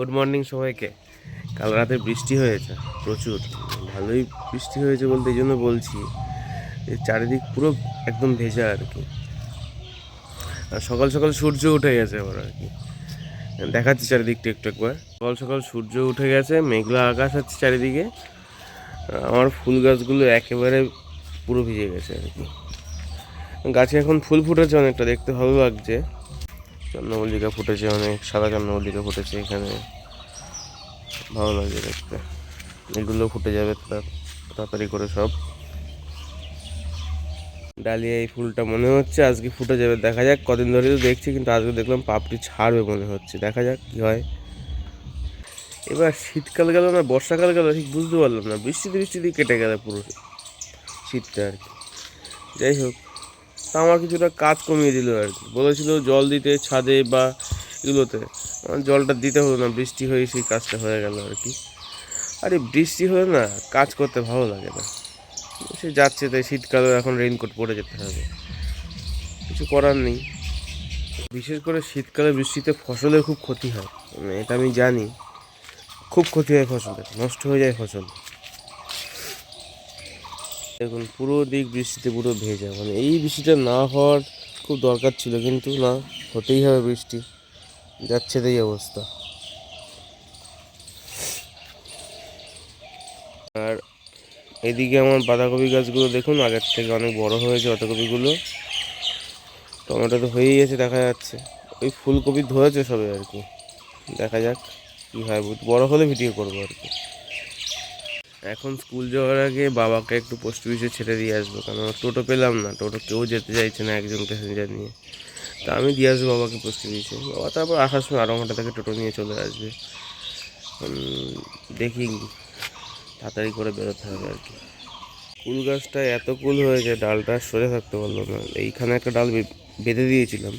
Good morning সবাইকে। কাল রাতে বৃষ্টি হয়েছে, প্রচুর। ভালোই বৃষ্টি হয়েছে বলতে এই জন্য বলছি যে চারিদিক পুরো একদম ভেজা আর কি। আর সকাল সকাল সূর্য উঠে গেছে আবার আর কি। দেখাচ্ছি চারিদিকটা একটু একবার। সকাল সকাল সূর্য উঠে গেছে, মেঘলা আকাশ আছে চারিদিকে। আমার ফুল গাছগুলো একেবারে পুরো ভিজে গেছে আর কি। গাছে এখন ফুল ফুটেছে অনেকটা, দেখতে ভালো লাগছে। চন্দ্রমল্লিকা ফুটেছে অনেক, সাদা চন্দ্রমল্লিকা ফুটেছে এখানে। ভালো লাগছে দেখতে। এগুলো ফুটে যাবে তাড়াতাড়ি করে সব। ডালিয়া এই ফুলটা মনে হচ্ছে আজকে ফুটে যাবে। দেখা যাক, কদিন ধরে তো দেখছি, কিন্তু আজকে দেখলাম পাপড়ি ছাড়বে মনে হচ্ছে। দেখা যাক কি হয়। এবার শীতকাল গেল না, বর্ষাকাল গেল, ঠিক বুঝতে পারলাম না। বৃষ্টিতে বৃষ্টিতে কেটে গেল পুরো শীতটা আর কি। যাই হোক তা আমার কিছুটা কাজ কমিয়ে দিল আর কি। বলেছিল জল দিতে, ছাদে বা এগুলোতে। জলটা দিতে হলো না, বৃষ্টি হয়ে সেই কাজটা হয়ে গেল আর কি। আরে বৃষ্টি হলে না কাজ করতে ভালো লাগে না। সে যাচ্ছে, তাই শীতকালে এখন রেইনকোট পরে যেতে হবে। কিছু করার নেই। বিশেষ করে শীতকালে বৃষ্টিতে ফসলের খুব ক্ষতি হয়। মানে এটা আমি জানি। খুব ক্ষতি হয় ফসলের, নষ্ট হয়ে যায় ফসল। দেখুন, পুরো দিক বৃষ্টিতে পুরো ভেজা। মানে এই বৃষ্টিটা না হওয়ার খুব দরকার ছিল, কিন্তু না, হতেই হবে বৃষ্টি। যাচ্ছে তাই অবস্থা। আর এদিকে আমার বাঁধাকপি গাছগুলো দেখুন, আগের থেকে অনেক বড় হয়েছে বাঁধাকপিগুলো। টমেটো তো হয়েই গেছে দেখা যাচ্ছে। ওই ফুলকপি ধরেছে সবে আর কি। দেখা যাক কী হয়, বড় হলে ভিডিও করব আর কি। এখন স্কুল যাওয়ার আগে বাবাকে একটু পোস্ট অফিসে ছেড়ে দিয়ে আসব, কারণ আমার টোটো পেলাম না, টোটো কেউ যেতে চাইছে না একজন প্যাসেঞ্জার নিয়ে। তা আমি দিয়ে আসব বাবাকে পোস্ট অফিসে বাবা তারপর আসার সময় আরও ঘণ্টা থেকে টোটো নিয়ে চলে আসবে। দেখি তাড়াতাড়ি করে বেরোতে হবে আর কি। কুল গাছটা এত কুল হয়েছে ডালটা সরে থাকতে পারল না। এইখানে একটা ডাল বেঁধে দিয়েছিলাম।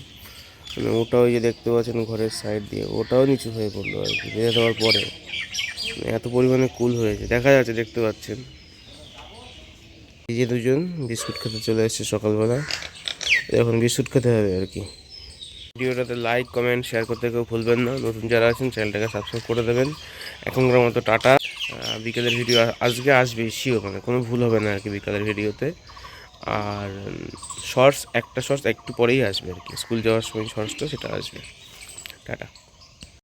মানে ওটা ওই যে দেখতে পাচ্ছেন ঘরের সাইড দিয়ে, ওটাও নিচু হয়ে পড়ল আর কি, বেঁধে দেওয়ার পরে। এত পরিমাণে কুল হয়েছে। দেখা যাচ্ছে, দেখতে পাচ্ছেন। এই যে দুজন বিস্কুট খেতে চলে এসেছে সকালবেলা। এখন বিস্কুট খেতে হবে আর কি। ভিডিওটাতে লাইক কমেন্ট শেয়ার করতে কেউ ভুলবেন না। নতুন যারা আছেন চ্যানেলটাকে সাবস্ক্রাইব করে দেবেন। এখনকার মতো টাটা। বিকেলের ভিডিও আজকে আসবে শিও মানে কোনো ভুল হবে না আর কি বিকেলের ভিডিওতে আর শর্টস একটা শর্টস একটু পরেই আসবে আর কি। স্কুল যাওয়ার সময় শর্টসটা সেটা আসবে। টাটা।